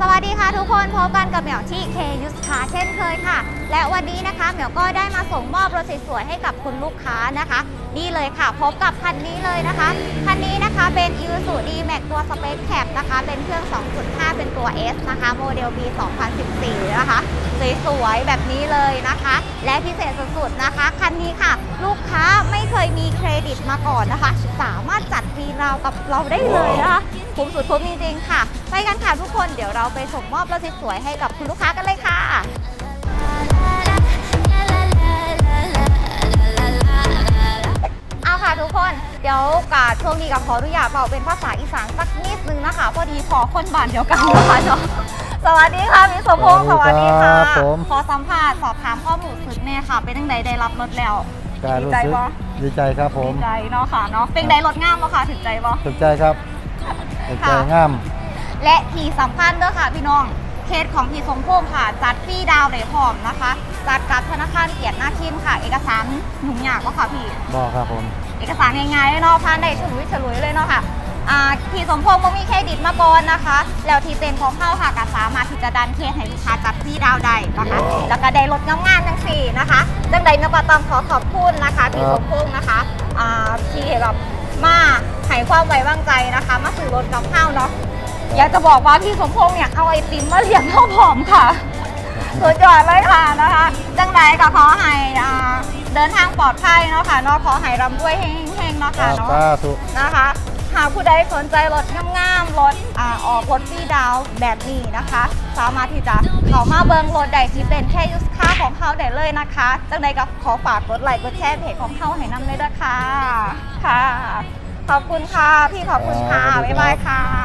สวัสดีค่ะทุกคนพบกันกับเหมียวที่เคยุสคาเช่นเคยค่ะ และวันนี้นะคะเหมียวก็ได้มาส่งมอบรถสวยๆให้กับคุณลูกค้านะคะ นี่เลยค่ะ พบกับคันนี้เลยนะคะ คันนี้นะคะเป็น i s u d D-Max ตัว Space Cap นะคะ เป็นเครื่อง 2.5 เป็นตัว S นะคะ โมเดล B 2014 นะคะ สวยๆแบบนี้เลยนะคะ และพิเศษสุดๆนะคะ คันนี้ค่ะ ลูก ดิตมาก่อนนะคะ สามารถจัดฟรีราวกับเราได้เลยนะคะคุ้มสุดคุ้มจริงๆค่ะ ไปกันค่ะทุกคนเดี๋ยวเราไปส่งมอบรถสวยๆให้กับคุณลูกค้ากันเลยค่ะเอาค่ะทุกคนเดี๋ยวกาช่วงนี้กับขออนุญาตเป่าเป็นภาษาอีสานสักนิดนึงนะคะ พอดีพอคนบ้านเดียวกันนะคะเนาะสวัสดีค่ะพี่สมพงษ์สสวัวัสสดีดีครัค่ะบผมขอสัมภาษณ์สอบถามข้อมูลสึกแน่ค่ะ เป็นยังไงได้รับรถแล้ว การดีรู้ใจสึกปะดีใจครับผมดีใจเนาะค่ะเนาะเป็นไดรถงามปะคะถึงใจปะถูกใจครับถูกใจค่ะ งาม และที่สำคัญเด้อค่ะพี่น้อง เคสของพี่สมพงษ์ค่ะ จัดฟรีดาวน์เลยพร้อมนะคะ จัดกับธนาคารเกียรติหน้าคินค่ะ เอกสารหนุ่มยากก็ค่ะพี่ บอกครับผม เอกสารง่ายๆเลยเนาะผ่านได้ฉลุยฉลุยเลยเนาะค่ะ อ่าพี่สมพงษ์บ่มีเครดิตมาก่อนนะคะ แล้วทีเต็นของเข้าค่ะก็สามารถที่จะดันเคสให้ลูกค้าจัดฟรีดาวน์ได้นะคะ แล้วก็ได้ลดงามๆทั้งสี่นะคะจังใดนก็ต้องขอขอบคุณนะคะพี่สมพงษ์นะคะอ่าที่แบบมาให้ความไว้วางใจนะคะ มาซื้อรถกับเข้าเนาะอยากจะบอกว่าพี่สมพงษ์เนี่ยเอาไอติมมาเลี้ยงข้าวผอมค่ะสุดยอดเลยค่ะนะคะจังไหนก็ขอให้อ่าเดินทางปลอดภัยเนาะค่ะเนาะขอให้ร่ำรวยเฮงๆเนาะค่ะเนาะสาธุนะคะ หากผู้ใดสนใจรถงามๆรถอ่าออกรถฟรีดาวแบบนี้นะคะ สามารถที่จะเข้ามาเบิงรถใดที่เป็นแค่ยุสค่าของเขาได้เลยนะคะจังใดก็ขอฝากกดไลค์กดแชร์เพจของเขาให้นำเลยนะคะค่ะ ขอบคุณค่ะ พี่ขอบคุณค่ะ บ๊ายบายค่ะ